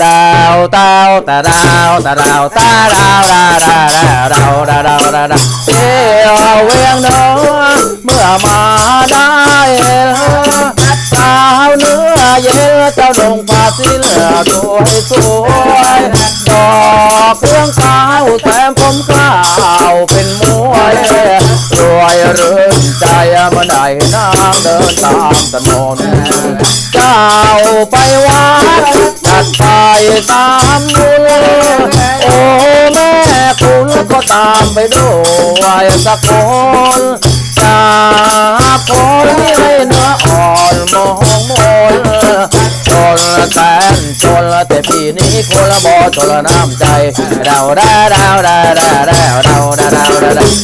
ดาวดาวตาดาวตาดาวตาดาวดาดาดาวดาดาวดาดาเที่ยวเวียงเนอเมื่อมาได้สาวเนื้อเย็นเจ้าลงผ้าสีเหลืองสวยสวยดอกเรื่องขาวแถมผมขาวเป็นมวยรวยเรื่นใจเมื่อได้นางเดินตามถนนเจ้าไปวัด ตามบุญโอ้แม่คุณก็ตามไปด้วยสักคนจากคนที่ให้เนื้ออ่อนมองมนจนแสนจนแต่ปีนี้คนละบอชนละน้ำใจเราได้เดาได้ได้ได้เราได้เดาได้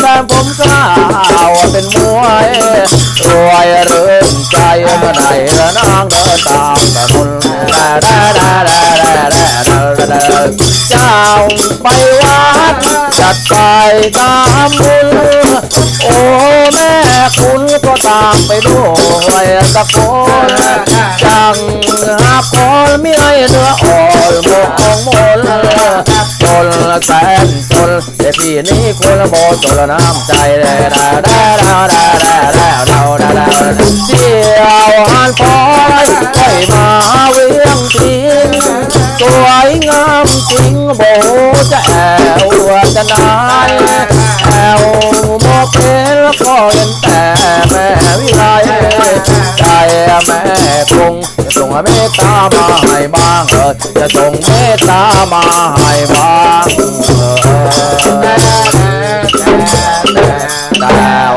แซมผมสาวเป็นมวยรวยเรื่นใจเมื่อไหร่ละนางเดินตามถนนได้ได้ได้ได้ได้ได้ได้เจ้าไปวัดจัดไปตามบุญามไปด้วยสักคนจังหาคนไม่ให้เนื้ออ่อนมองมนจนแสนจนแต่พี่นี้คนละโบจนละน้ำใจได้ได้ได้ได้ได้ได้ได้ได้ได้ได้เที่ยวหันฟอยไปมาเวียงทิงสวยงามจริงโบจะแอวจะนายแอวมองเป็นล้วก็เห็นต วิไลใจแม่คงจะส่งเมตตามาให้บ้างเออจะส่งเมตตามาให้บ้างเออดาว